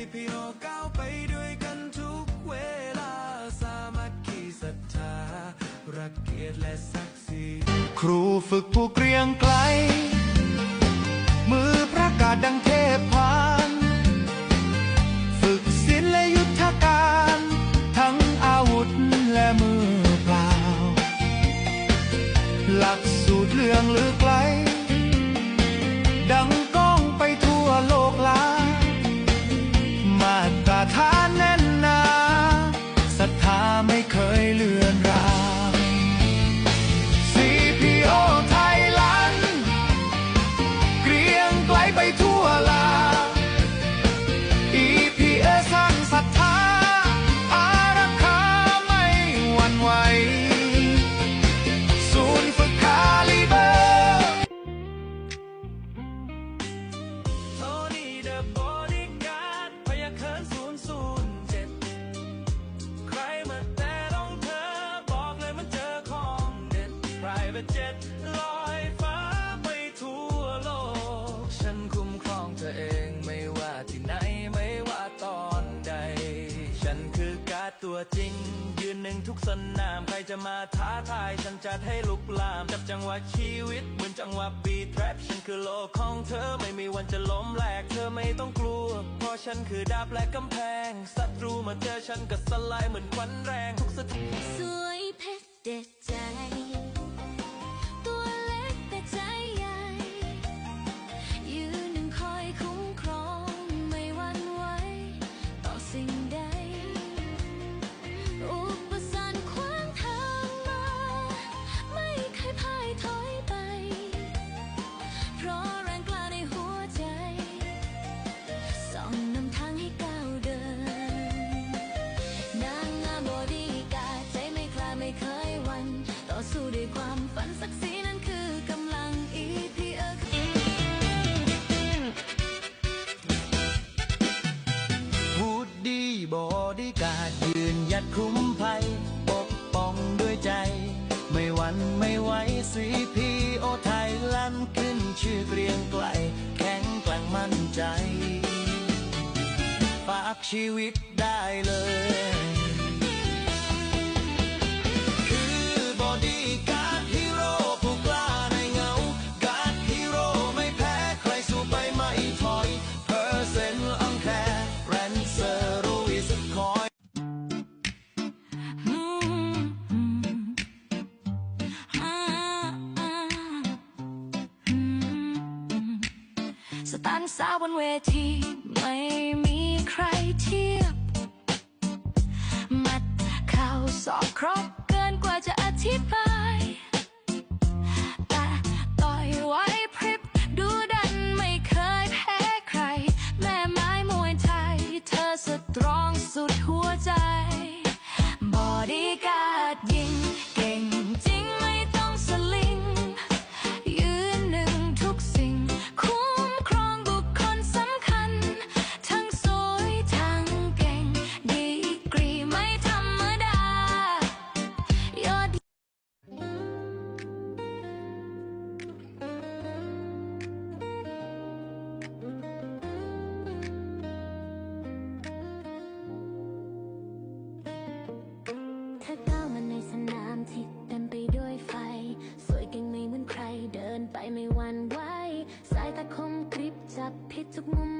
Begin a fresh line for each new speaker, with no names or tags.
CPO ก้าวไปด้วยกันทุกเวลา สามัคคีศรัทธา รักเกียรติและศักดิ์ศรีครูฝึกผู้เกรียงไกล มือประกาศดังเทพพาน ฝึกศิลและยุทธการ ทั้งอาวุธและมือเปล่า หลักสูตรเรื่องลือไกล ดัง private jet ลอยฟ้าไปทั่วโลก ฉันคุ้มครองเธอเองไม่ว่าที่ไหนไม่ว่าตอนใด ฉันคือการตัวจริง ยืนหนึ่งทุกสนามใครจะมาท้าทาย ฉันจัดให้ลุกลาม จับจังหวะชีวิตเหมือนจังหวะบีทแรปฉันคือโลกของเธอไม่มีวันจะล้มแหลกเธอไม่ต้องกลัว เพราะฉันคือดาบและกำแพงศัตรูมาเจอฉันก็สลายเหมือนควันแรงทุกสถาน
สวยเพชรเด็ดใจ ฝันศักดิ์ศรีนั้นคือกำลัง EPA
วูดดี้บอดี้การ์ดยืนหยัดคุ้มภัย ปกป้องด้วยใจ ไม่หวันไม่ไหวสีพีโอไทยลั่นขึ้นชื่อเกรียงไกล แข็งแกร่งมั่นใจ ฝากชีวิตได้เลย สตันสา
วบนเวทีไม่มีใครเทียบ มัดเข่าสอกครบเกินกว่าจะอธิบาย ไม่หวั่นไหวสายตาคมกริบจับผิดทุกมุม